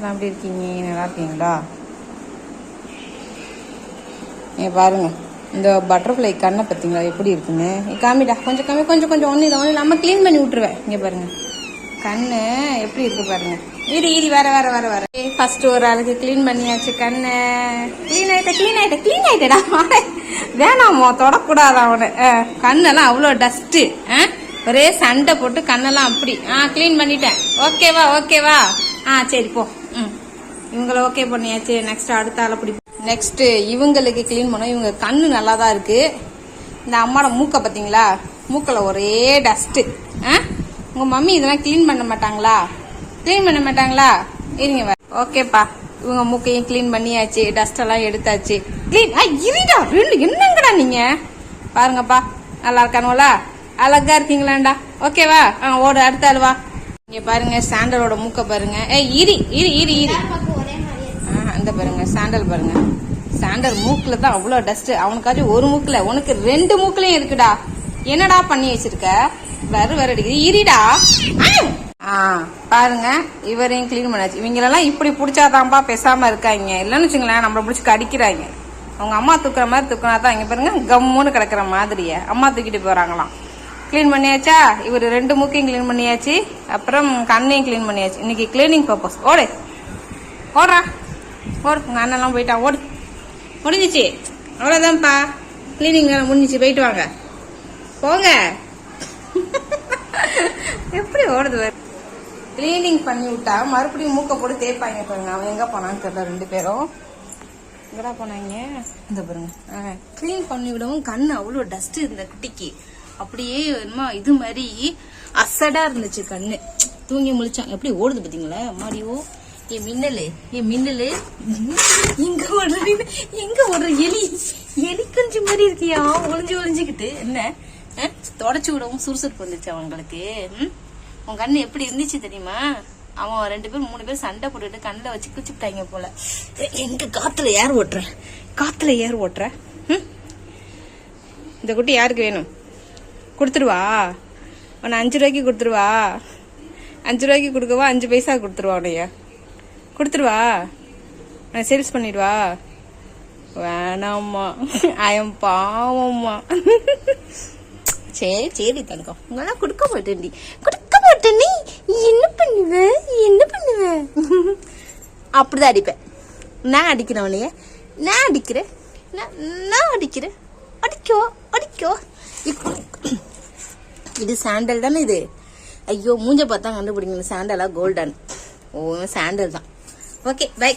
ஃப்ரெண்ட்ஸ்லாம் எப்படி இருக்கீங்க? நல்லா இருக்கீங்களா? நீங்க பாருங்க. இந்த பட்டர்ஃப்ளை கண்ணை பார்த்தீங்களா? எப்படி இருக்குன்னு? காமிடா. கொஞ்சம் கம்மி கொஞ்சம் கொஞ்சம். ஒன்று ஒன்று நம்ம க்ளீன் பண்ணி விட்டுருவேன். இங்கே பாருங்க. கண்ணு எப்படி இருக்கு பாருங்க. இரு இரு வர வர வர வர. ஃபர்ஸ்ட் ஒரு ஆளுக்கு க்ளீன் பண்ணியாச்சு கண்ணு. க்ளீன் ஆயிட்ட க்ளீன் ஆயிட்ட க்ளீன் ஆயிட்டடா. வேணாமோ தொடக்கூடாது அவனு. கண்ணெல்லாம் அவ்வளோ டஸ்ட்டு ஒரே சண்டை போட்டு கண்ணெல்லாம் அப்படி. ஆ க்ளீன் பண்ணிட்டேன். ஓகேவா ஓகேவா ஆ சரி போ. இவங்களை ஓகே பண்ணியாச்சு நெக்ஸ்ட் அடுத்த ஆளை பிடி நெக்ஸ்ட் இவங்களுக்கு க்ளீன் பண்ணோம் இவங்க கண்ணு நல்லா தான் இருக்கு. இந்த அம்மாவோட மூக்கை பார்த்தீங்களா மூக்கில் ஒரே டஸ்ட்டு ஆ? உங்க மம்மி இதெல்லாம் க்ளீன் பண்ண மாட்டாங்களா? க்ளீன் பண்ண மாட்டாங்களா? இருங்க வா. ஓகேப்பா இவங்க மூக்கையும் க்ளீன் பண்ணியாச்சு. டஸ்ட் எல்லாம் எடுத்தாச்சு. க்ளீன் ஆ இருடா. ரெண்டு என்னங்கடா நீங்க? பாருங்கப்பா நல்லா இருக்கானுங்களா அழகா இருக்கீங்களாண்டா. ஓகேவா ஆ ஓடு. அடுத்த ஆள் வா. இங்க பாருங்க சாண்டலோட மூக்கை பாருங்க. ஏய் இரி இரி இரி இரி. அந்த பாருங்க சாண்டல் பாருங்க. சாண்டல் மூக்குல தான் அவ்வளவு டஸ்ட் அவனுக்காச்சும் ஒரு மூக்குல உனக்கு ரெண்டு மூக்குலயும் இருக்குடா. என்னடா பண்ணி வச்சிருக்க? வரு வர அடிக்குது. இரிடா. ஆ பாருங்க இவரையும் க்ளீன் பண்ணாச்சு. இவங்களெல்லாம் இப்படி பிடிச்சாதான்ப்பா பேசாம இருக்காங்க. இல்லைன்னு வச்சுங்களேன் நம்மள பிடிச்சி கடிக்கிறாங்க. அவங்க அம்மா தூக்குற மாதிரி தூக்கினா தான் இங்க பாருங்க கம்முன்னு கிடக்குற மாதிரியே. அம்மா தூக்கிட்டு போறாங்களாம். க்ளீன் பண்ணியாச்சா? இவர் ரெண்டு மூக்கையும் க்ளீன் பண்ணியாச்சு. அப்புறம் கண்ணையும் க்ளீன் பண்ணியாச்சு. இன்னைக்கு க்ளீனிங் பர்பஸ் ஓடு. ஓடுறா. ஓடு உங்கள் அண்ணெல்லாம் போயிட்டான் ஓடு. முடிஞ்சிச்சு. அவ்வளோதான்ப்பா க்ளீனிங் வேலை முடிஞ்சிச்சு போயிட்டு வாங்க. போங்க. எப்படி ஓடுது க்ளீனிங் பண்ணி விட்டா மறுபடியும் மூக்க போட்டு தேய்ப்பாங்க பாருங்க. அவன் எங்கே போனான்னு தெரியல ரெண்டு பேரும். எங்கடா போனாங்க? இந்த பாருங்க. க்ளீன் பண்ணி விடவும் கண்ணு அவ்வளோ டஸ்ட் இந்த குட்டிக்கு. அப்படியே என்னமா இது மாதிரி அசடா இருந்துச்சு கண்ணு. தூங்கி முழிச்சான். எப்படி ஓடுது பார்த்தீங்களா மாடியோ என் மின்னலு என் மின்னலு. இங்க ஓடுற எங்க ஓடுற எலி எலி குஞ்சு மாதிரி இருக்கியா? ஒளிஞ்சு ஒளிஞ்சுக்கிட்டு. என்ன? அஹ், தொடச்சு விடவும் சுறுசுறுப்பு வந்துச்சு அவங்களுக்கு. ம்? உன் கண்ணு எப்படி இருந்துச்சு தெரியுமா? அவன் ரெண்டு பேரும் மூணு பேர் சண்டை போட்டுட்டு கண்ணில் வச்சு குச்சிட்டாங்க போல. எங்க காத்துல ஏர் ஓட்டுற? காத்துல ஏர் ஓட்டுற? ம்? இந்த குட்டி யாருக்கு வேணும்? கொடுத்துருவா. உன்னை அஞ்சு ரூபாய்க்கு கொடுத்துருவா. அஞ்சு ரூபாய்க்கு கொடுக்கவா? அஞ்சு பைசா கொடுத்துருவா உன்னைய. கொடுத்துருவா. நான் சேல்ஸ் பண்ணிடுவா. வேணாம்மா. ஐயம் பாவம்மா. சரி சரி தங்கம். உங்களாம் கொடுக்க மாட்டேன்டி. கொடுக்க மாட்டேன்னு என்ன பண்ணுவ? என்ன பண்ணுவேன் அப்படிதான் அடிப்பேன். நான் அடிக்கிறேன் உன்னைய நான் அடிக்கிறேன். நான் நான் அடிக்கிறேன். அடிக்கோ அடிக்கோ. இப்போ இது சாண்டல் தானே இது? ஐயோ மூஞ்ச பார்த்தா கண்டுபிடிங்க. சாண்டலா கோல்டன் ஓ சாண்டல் தான். Okay bye